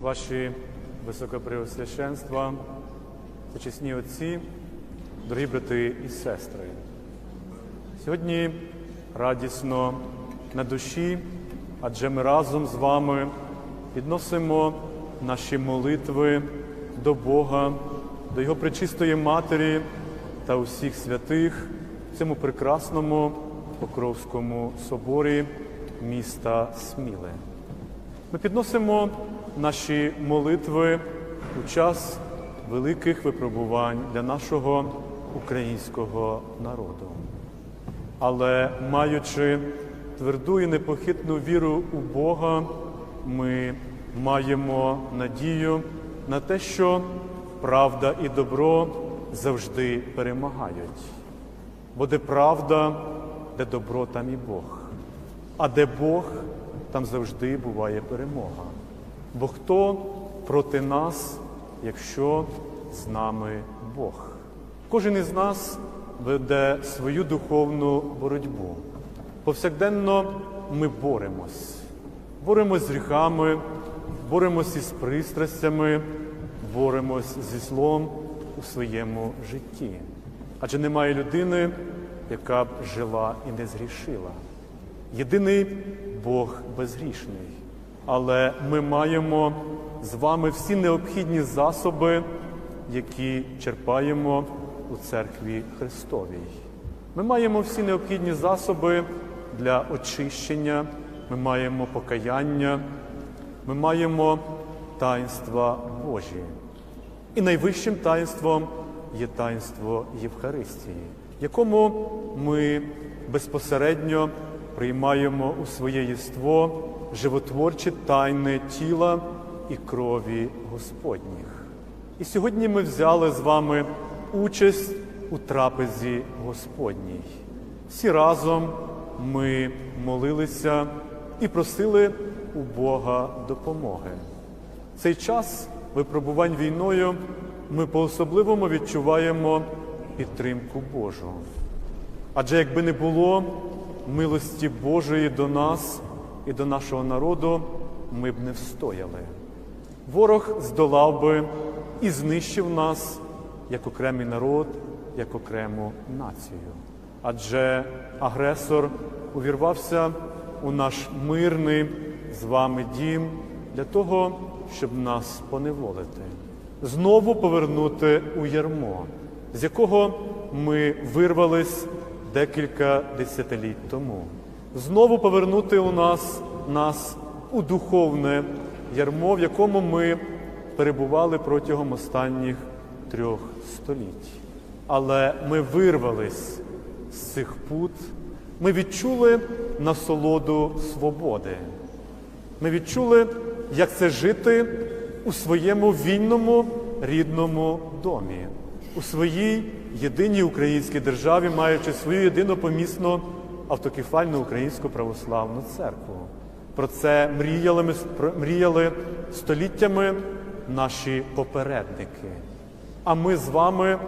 Ваші високопреосвященства, почесні отці, дорогі брати і сестри. Сьогодні радісно на душі, адже ми разом з вами підносимо наші молитви до Бога, до Його пречистої Матері та усіх святих в цьому прекрасному Покровському соборі міста Сміле. Ми підносимо наші молитви у час великих випробувань для нашого українського народу. Але маючи тверду і непохитну віру у Бога, ми маємо надію на те, що правда і добро завжди перемагають. Бо де правда, де добро, там і Бог. А де Бог, там завжди буває перемога. Бо хто проти нас, якщо з нами Бог? Кожен із нас веде свою духовну боротьбу. Повсякденно ми боремось. Боремось з гріхами, боремось із пристрастями, боремось зі злом у своєму житті. Адже немає людини, яка б жила і не згрішила. Єдиний Бог безгрішний. Але ми маємо з вами всі необхідні засоби, які черпаємо у церкві Христовій. Ми маємо всі необхідні засоби для очищення, ми маємо покаяння, ми маємо таїнства Божі. І найвищим таїнством є таїнство Євхаристії, якому ми безпосередньо приймаємо у своє єство животворчі тайни тіла і крові Господніх. І сьогодні ми взяли з вами участь у трапезі Господній. Всі разом ми молилися і просили у Бога допомоги. Цей час випробувань війною ми по-особливому відчуваємо підтримку Божу. Адже якби не було милості Божої до нас і до нашого народу, ми б не встояли. Ворог здолав би і знищив нас як окремий народ, як окрему націю. Адже агресор увірвався у наш мирний з вами дім для того, щоб нас поневолити, знову повернути у ярмо, з якого ми вирвались декілька десятиліть тому, знову повернути у нас нас у духовне ярмо, в якому ми перебували протягом останніх трьох століть. Але ми вирвались з цих пут, ми відчули насолоду свободи. Ми відчули, як це жити у своєму вільному рідному домі, у своїй єдиній українській державі, маючи свою єдину помісну автокефальну українську православну церкву. Про це мріяли, ми, мріяли століттями наші попередники. А ми з вами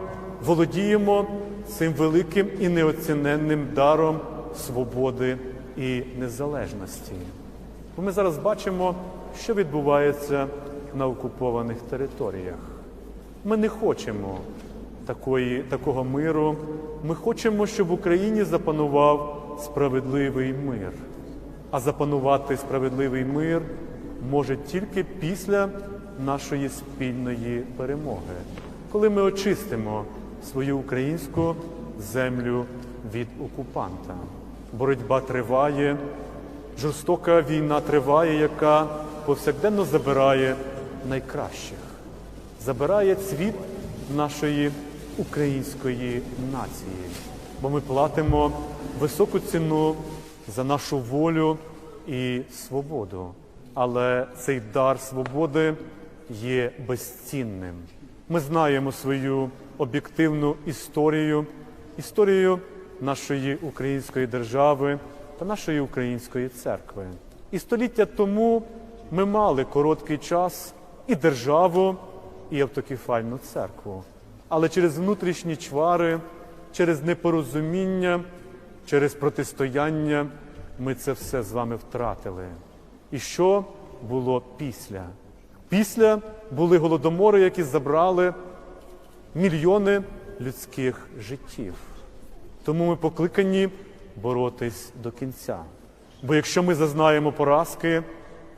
володіємо цим великим і неоціненним даром свободи і незалежності. Бо ми зараз бачимо, що відбувається на окупованих територіях. Ми не хочемо такої, такого миру. Ми хочемо, щоб в Україні запанував справедливий мир. А запанувати справедливий мир може тільки після нашої спільної перемоги, коли ми очистимо свою українську землю від окупанта. Боротьба триває, жорстока війна триває, яка повсякденно забирає найкращих, забирає цвіт нашої української нації, бо ми платимо високу ціну за нашу волю і свободу. Але цей дар свободи є безцінним. Ми знаємо свою об'єктивну історію, історію нашої української держави та нашої української церкви. І століття тому ми мали короткий час і державу, і автокефальну церкву. Але через внутрішні чвари, через непорозуміння, через протистояння ми це все з вами втратили. І що було після? Після були голодомори, які забрали мільйони людських життів. Тому ми покликані боротись до кінця. Бо якщо ми зазнаємо поразки,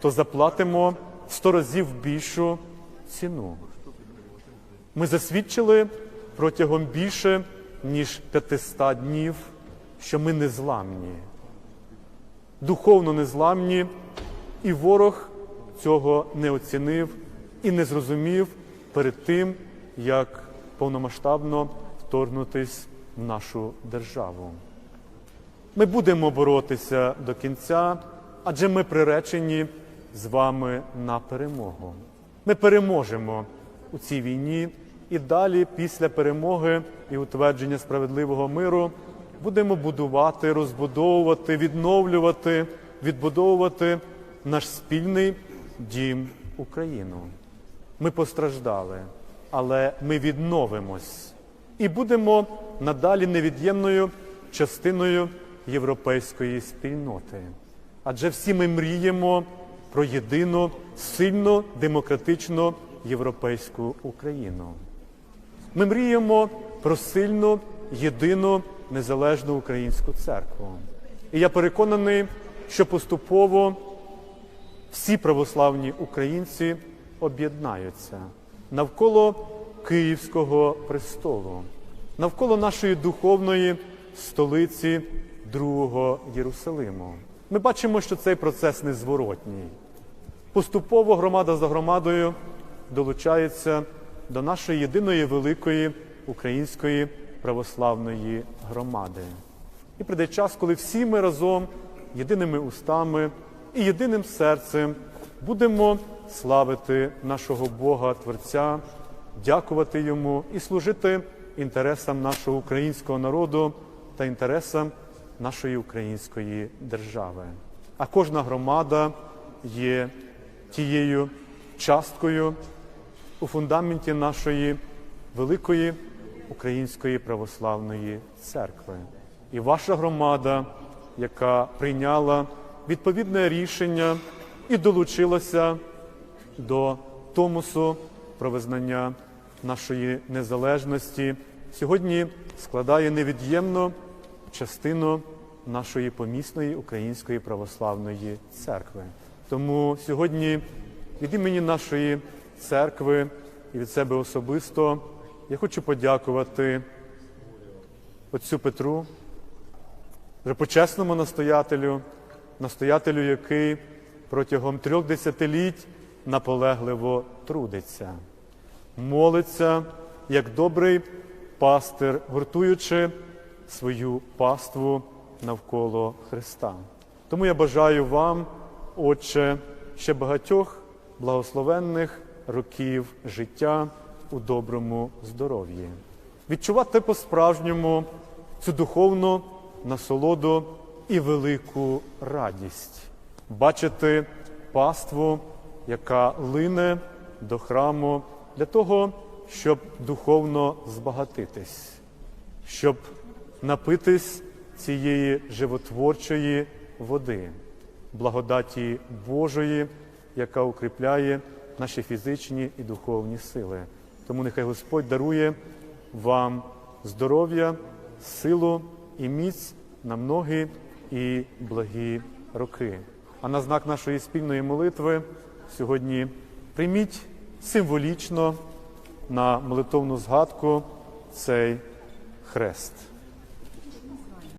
то заплатимо сто разів більшу ціну. Ми засвідчили протягом більше ніж 500 днів, що ми незламні, духовно незламні, і ворог цього не оцінив і не зрозумів перед тим, як повномасштабно вторгнутись в нашу державу. Ми будемо боротися до кінця, адже ми приречені з вами на перемогу. Ми переможемо у цій війні і далі, після перемоги і утвердження справедливого миру, будемо будувати, розбудовувати, відновлювати, відбудовувати наш спільний дім Україну. Ми постраждали, але ми відновимось і будемо надалі невід'ємною частиною європейської спільноти. Адже всі ми мріємо про єдину, сильну, демократичну європейську Україну. Ми мріємо про сильну, єдину, незалежну українську церкву. І я переконаний, що поступово всі православні українці об'єднаються навколо Київського престолу, навколо нашої духовної столиці Другого Єрусалиму. Ми бачимо, що цей процес незворотній. Поступово громада за громадою долучається до нашої єдиної великої української православної громади. І прийде час, коли всі ми разом, єдиними устами і єдиним серцем будемо славити нашого Бога Творця, дякувати Йому і служити інтересам нашого українського народу та інтересам нашої української держави. А кожна громада є тією часткою у фундаменті нашої великої української православної церкви. І ваша громада, яка прийняла відповідне рішення і долучилася до Томосу про визнання нашої незалежності, сьогодні складає невід'ємну частину нашої помісної української православної церкви. Тому сьогодні від імені нашої церкви і від себе особисто я хочу подякувати отцю Петру, вже почесному настоятелю, настоятелю, який протягом трьох десятиліть наполегливо трудиться, молиться як добрий пастир, гуртуючи свою паству навколо Христа. Тому я бажаю вам, Отче, ще багатьох благословенних років життя у доброму здоров'ї, відчувати по-справжньому цю духовну насолоду і велику радість, бачити паству, яка лине до храму для того, щоб духовно збагатитись, щоб напитись цієї животворчої води, благодаті Божої, яка укріпляє наші фізичні і духовні сили. Тому нехай Господь дарує вам здоров'я, силу і міць на многі і благі роки. А на знак нашої спільної молитви сьогодні прийміть символічно на молитовну згадку цей хрест.